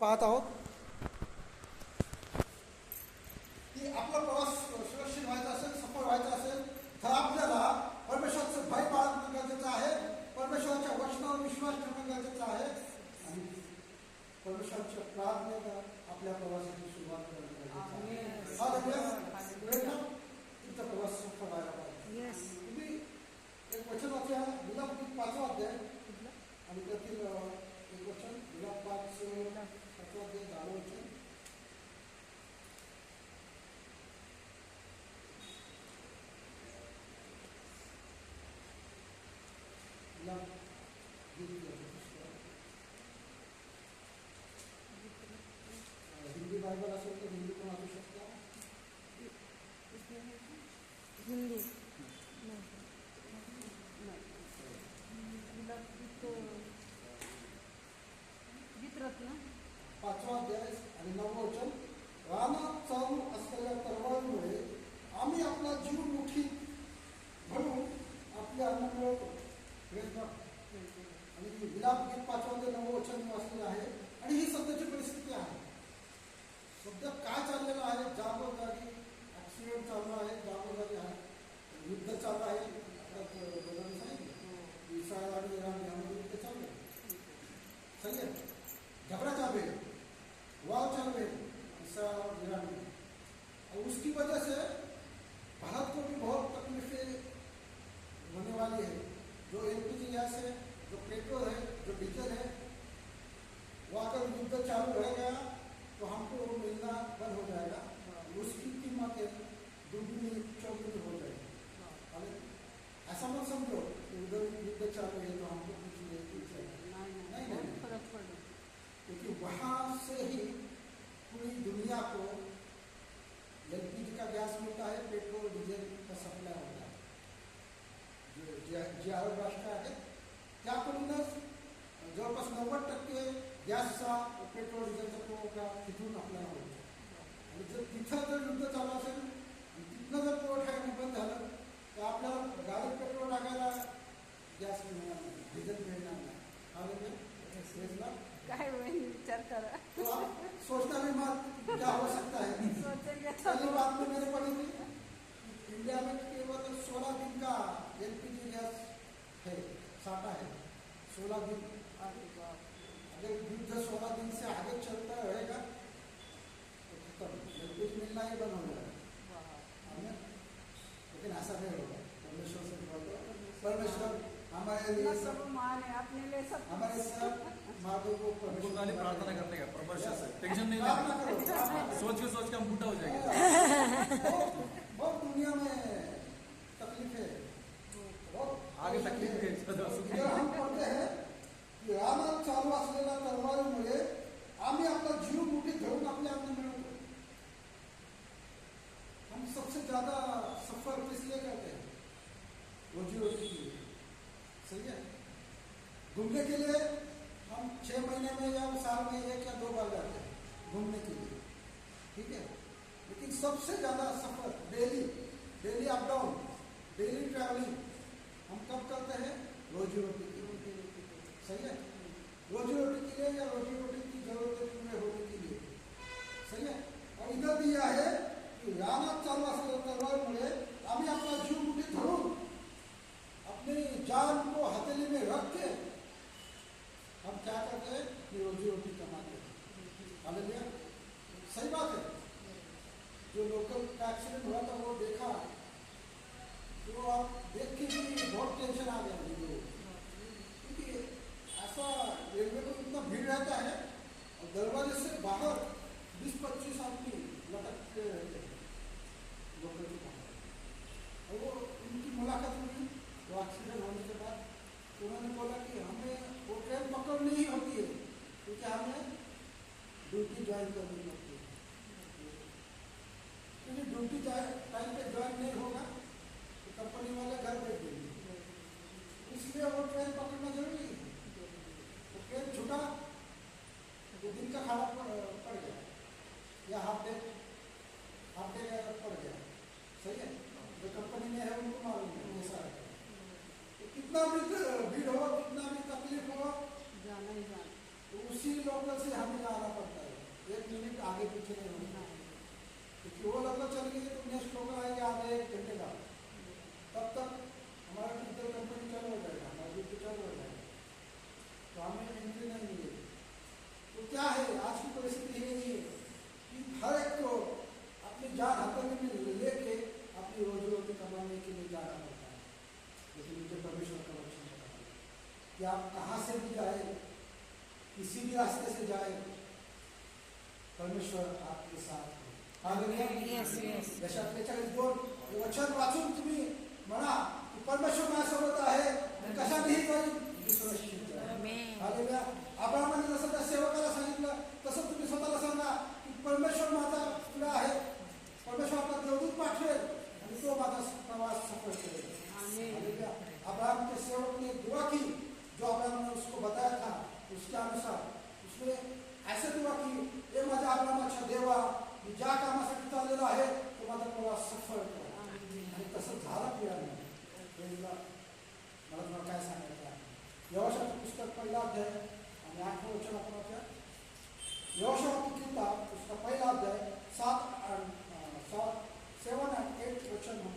पाहत आहोत की आपला प्रवास सुरक्षित व्हायचा असेल सफल व्हायचा असेल तर आपल्याला परमेश्वराचं भय बाळगणं गरजेचं आहे परमेश्वराच्या वचनावर विश्वास ठेवणं गरजेचं आहे. आणि परमेश्वराच्या प्रार्थनेला आपल्या प्रवासाची सुरुवात करणं गरजेचं आहे. विलाप गीत याचं पुस्तक. अ, हिंदी बायबल असेल तर हिंदी पण वाचू शकता हिंदी गीतरत्न पाचवा अध्याय आणि नववं वचन रानात चालू असलेल्या तरवारीमुळे आम्ही आपला जीव मुठीत आणि विलाप गीत पाचवा अध्याय वाचलेलं आहे. आणि ही सध्याची परिस्थिती आहे. सध्या काय चाललेलं आहे? जागोजागी ऍक्सिडेंट चालू आहे गैस है जो पेट्रोल है जो डीजल है वो अगर युद्ध चालू रहेगा तो हमको वो मिलना बंद हो जाएगा। उसकी कीमत दुगनी चौगुनी हो जाएगी। ऐसा मत समझो उधर युद्ध चालू है तो हमको कुछ नहीं नाही। क्योंकि वहाँ से ही तिथून आपल्याला होतो आणि जर तिथं जर युद्ध चालू असेल आणि तिथनं जर पुरवठा बंद झालं तर आपल्याला गाडीत पेट्रोल टाकायला गॅस मिळणार नाही डिझेल मिळणार नाही. काय विचार करा तो आप सोचना भी मत क्या हो सकता है पहली बात में मैंने पढ़ी थी इंडिया में केवल सोलह दिन का एलपीजी गैस है साटा है सोलह दिन. अगर युद्ध सोलह दिन से आगे चलता रहेगा तो खत्म एलपीजी मिलना बंद हो जाएगा. लेकिन ऐसा नहीं होगा परमेश्वर से बोलो परमेश्वर हमारे लिए सब महान है अपने लिए सब हमारे सब मार्गों को खाली प्रार्थना करने का परमेश्वर से टेंशन नहीं लेना। सोच के सोच के हम बूढ़ा हो जाएँगे बहुत बहुत दुनिया में तकलीफ़ है बहुत आगे तकलीफ़ है हम पढ़ते हैं की रानात चालू असलेल्या तलवारीमुळे आम्ही आपला जीव मुठीत धरून आपले अन्न मिळवतो हम सबसे ज़्यादा सफ़र किस लिए करते हैं? रोजी रोटी के लिए। सही है? घूमने के लिए हम छह महीने में या साल में एक या दो बार जाते हैं, घूमने के लिए। ठीक है? लेकिन सबसे ज़्यादा सफ़र daily daily up down, daily travelling, हम कब करते हैं? रोजी रोटी के लिए सही है रोजी रोटी के लिए या रोजी रोटी की जरूरतें पूरे होने के लिए सही है और इधर दिया है की रानात चालू असलेल्या तलवारमुळे आम्ही आपला जीव मुठीत धरून अपनी जान को हथेली में रख के हम क्या करते हैं कि रोजी रोटी कमाते हैं हालेलुया सही बात है। जो लोकल का एक्सीडेंट हुआ था, वो देखा तो आप देख के भी बहुत टेंशन आ गया मुझे क्योंकि ऐसा रेलवे में इतना भीड़ रहता है, और दरवाजे से बाहर बीस पच्चीस आदमी लटक के रहते हैं लोकल के बाहर। और वो उनकी मुलाकात हुई, वो एक्सीडेंट होने के बाद। तो उन्होंने बोला कि हमें वो ट्रेन पकड़नी ही होती है, क्योंकि हमें ड्यूटी ज्वाइन करनी चल रही है तो नेक्स्ट आएगा आधा एक घंटे का तब तक हमारा ट्विटर कंपनी हो जाएगा, हमारा ड्यूटी हो जाएगा। तो हमें एंट्री नहीं मिलेगी तो क्या है, आज की परिस्थिति है कि हर एक को अपनी जान में लेके अपनी रोजी रोटी कमाने के लिए जाना पड़ता है। लेकिन मुझे परमेश्वर का है कि आप कहाँ से भी जाए, किसी भी रास्ते से जाए, परमेश्वर आपके साथ है हालेलुया. Yes, yes. यशात बेचाळीस दोन हे वचन वाचून तुम्ही म्हणा की परमेश्वर माझ्यासोबत आहे आणि कशानेही जाईल मी सुरक्षित आहे. Amen. हालेलुया. अब्राहमाने जसं त्या सेवकाला सांगितलं तसं तुम्ही स्वतःला सांगा की परमेश्वर माझा तुला आहे परमेश्वर आपला देवदूत पाठवेल आणि तो माझा प्रवास सफल करेल आमीन हालेलुया. अब्राहम के सेवक ने दुआ की जो अब्राहम ने उसको बताया था उसके अनुसार उसने ऐसे दुआ की हे माझ्या अब्राहमाच्या देवा मी ज्या कामासाठी चाललेलो आहे तो माझा प्रवास सफल कर आणि तसं झालं प्रियाने प्रेमला मला काय सांगायचं आहे यवशाचं पुस्तक पहिला अध्याय आणि आठवं वचन आपण यवशाची किताब पुस्तक पहिला अध्याय सात अं, सात सेवन अँड एट वचन हम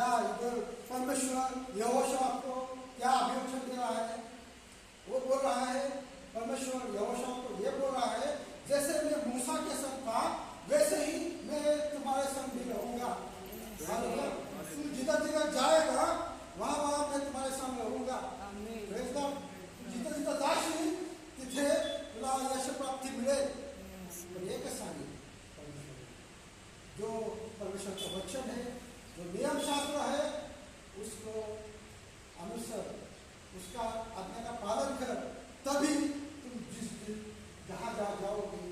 क्या इधर परमेश्वर यहोशू आपको क्या अभिवचन दे रहा है? वो बोल रहा है परमेश्वर यहोशू को ये बोल रहा है जैसे मैं मूसा के संग था वैसे ही मैं तुम्हारे संग भी रहूँगा। तू जिधर जिधर जाएगा वहाँ वहाँ मैं तुम्हारे संग रहूँगा। जिथं जिथं जाशील तिथे तुला यश प्राप्ती मिळेल पण एकच सांगेल जो परमेश्वर का वचन है जो नियम शास्त्र है उसको अनुसर उसका आज्ञा का पालन कर तभी तुम जिस दिन जहाँ जहाँ जाओगे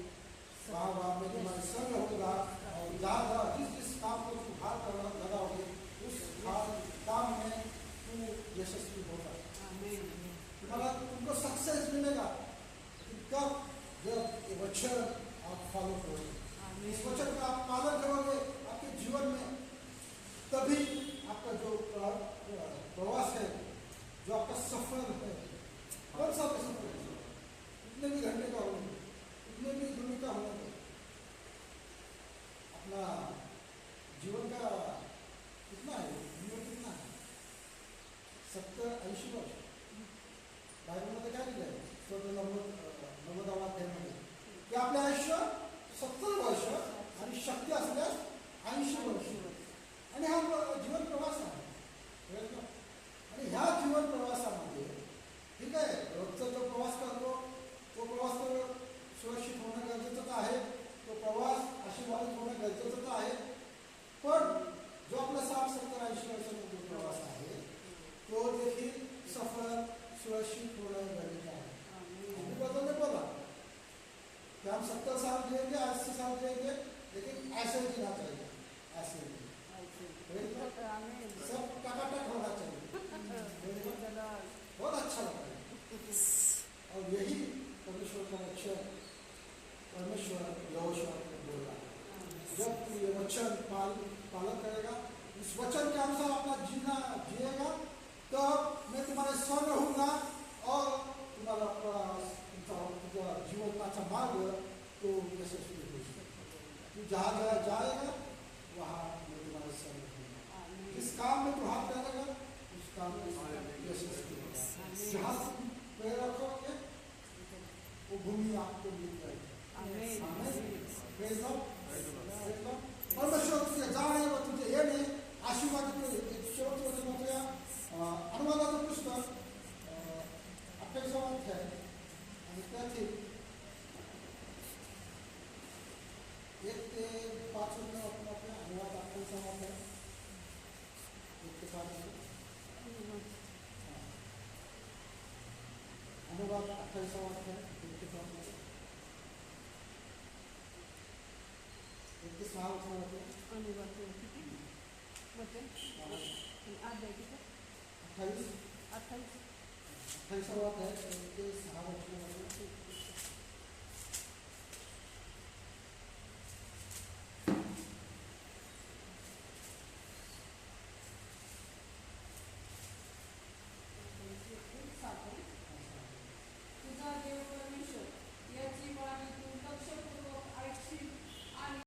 वहाँ वहाँ में तुम्हारे संग होगा और जहाँ जहाँ जिस जिस काम को तुम हाथ करना लगाओगे उस काम काम में तू यशस्वी होगा। तुमको सक्सेस मिलेगा। कब जब ये वचन आप फॉलो करोगे। इस वचन का आप पालन करोगे आपके जीवन में तभी आपका आयुष्य सत्तर वर्ष आणि शक्ती असल्यास ऐंशी वर्ष. आणि हा जीवन प्रवास आहे? आणि ह्या जीवन प्रवासामध्ये ठीक आहे रोजचा जो प्रवास करतो तो प्रवास तर सुरक्षित होणं गरजेचंच आहे. तो प्रवास आशीर्वादित होणं गरजेचंच आहे. पण जो आपला साठ सत्तर ऐंशी वर्षाचा जो प्रवास आहे तो देखील सफल सुरक्षित होणं गरजेचं आहे. कि हम सत्तर साल जिएँगे अस्सी साल जिएँगे लेकिन ऐसे जीना चाहिए। ऐसे सब टकाटक होना चाहिए। बहुत अच्छा लगता है और यही परमेश्वर का वचन परमेश्वर यहोशू को बोल है जब ये वचन पाल पालन करेगा इस वचन के अनुसार अपना जीना जिएगा तो मैं तुम्हारे संग रहूँगा और तुम्हारा प्रयास तुमचा तुझा मार्ग तो यशस्वी तू जहाँ जहाँ जाएगा वहाँ मैं तुम्हारे संग रहूँगा आमीन। जिस काम में तू हाथ डालेगा उस काम में यशस्वी होगा जहाँ तुम पैर रखोगे वो भूमि आपको मिल जाएगी. तुझे आशीर्वाद अं, अनुवादाचं पुस्तक आणि अध्याय किती? अट्ठाईस